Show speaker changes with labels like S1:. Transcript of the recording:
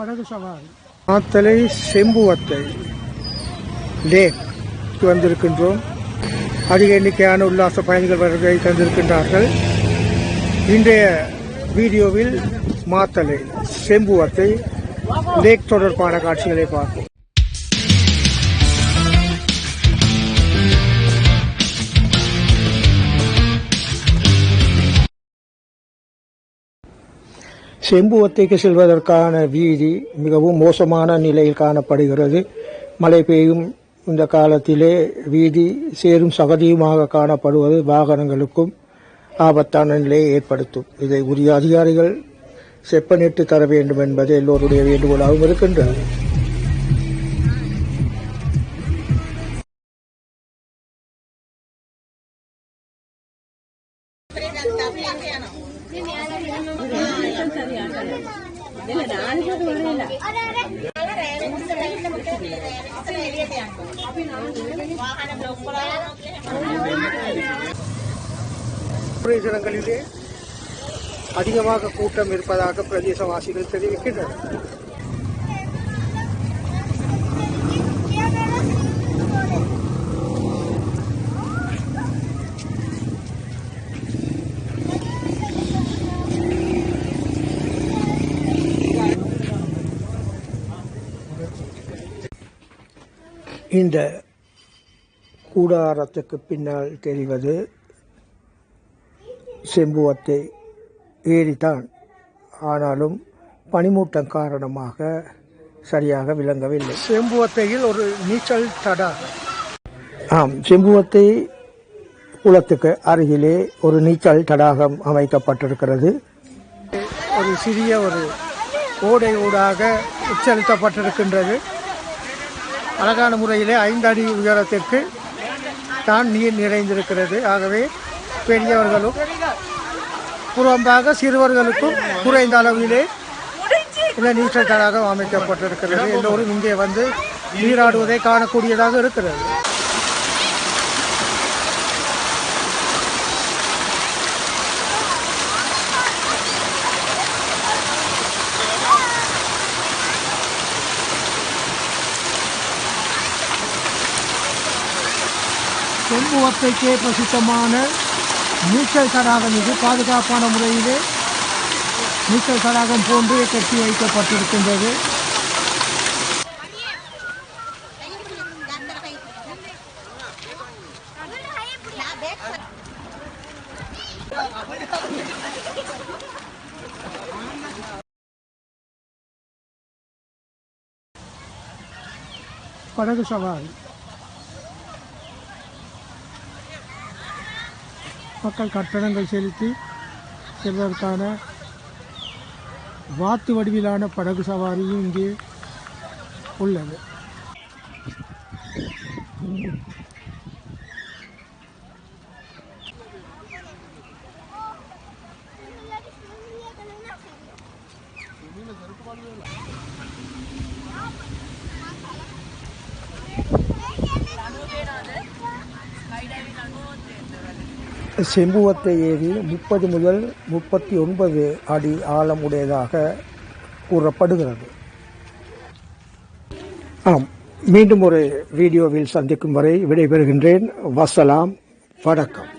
S1: படகு சவாரி மாத்தலை செம்புவத்தை லேக் வந்திருக்கின்றோம் அதிக எண்ணிக்கையான உல்லாச பயணிகள் வருகை தந்திருக்கின்றார்கள் இன்றைய வீடியோவில் மாத்தலை செம்புவத்தை லேக் தொடர்பான காட்சிகளை பார்ப்போம் செம்புவத்தைக்கு செல்வதற்கான வீதி மிகவும் மோசமான நிலையில் காணப்படுகிறது. மழை பெய்யும் இந்த காலத்திலே வீதி சேரும் சகதியுமாக காணப்படுவது வாகனங்களுக்கும் ஆபத்தான நிலையை ஏற்படுத்தும். இதை உரிய அதிகாரிகள் செப்பனிட்டு தர வேண்டும் என்பது எல்லோருடைய வேண்டுகோளாகவும் இருக்கின்றது. பிரதேசங்களிலே அதிகமாக கூட்டம் இருப்பதாக பிரதேசவாசிகள் தெரிவிக்கின்றனர். இந்த கூடாரத்துக்கு பின்னால் தெரிவது செம்புவத்தை ஏறித்தான். ஆனாலும் பனிமூட்டம் காரணமாக சரியாக விளங்கவில்லை. செம்புவத்தையில் ஒரு நீச்சல் தடாகம் ஆம் செம்புவத்தை குளத்துக்கு அருகிலே ஒரு நீச்சல் தடாகம் அமைக்கப்பட்டிருக்கிறது. ஒரு சிறிய ஒரு ஓடை ஊடாக உச்சரித்தப்பட்டிருக்கின்றது அழகான முறையிலே ஐந்து அடி உயரத்திற்கு தான் நீர் நிறைந்திருக்கிறது. ஆகவே பெரியவர்களும் புறம்பாக சிறுவர்களுக்கும் குறைந்த அளவிலே இந்த நீச்சல் தடாகம் அமைக்கப்பட்டிருக்கிறது. எல்லோரும் இங்கே வந்து நீராடுவதை காணக்கூடியதாக இருக்கிறது. செம்புவத்தைக்கே பிரசித்தமான நீச்சல் தடாகம் இது பாதுகாப்பான முறையிலே நீச்சல் தடாகம் போன்று கட்டி வைக்கப்பட்டிருக்கின்றது. படகு சவாரி. மக்கள் கட்டணங்கள் செலுத்தி செல்வதற்கான வாத்து வடிவிலான படகு சவாரியும் இங்கே உள்ளது. செம்புவத்தை ஏரி முப்பது முதல் முப்பத்தி ஒன்பது அடி ஆழம் உடையதாக கூறப்படுகிறது. ஆம் மீண்டும் ஒரு வீடியோவில் சந்திக்கும் வரை விடைபெறுகின்றேன். வசலாம் வணக்கம்.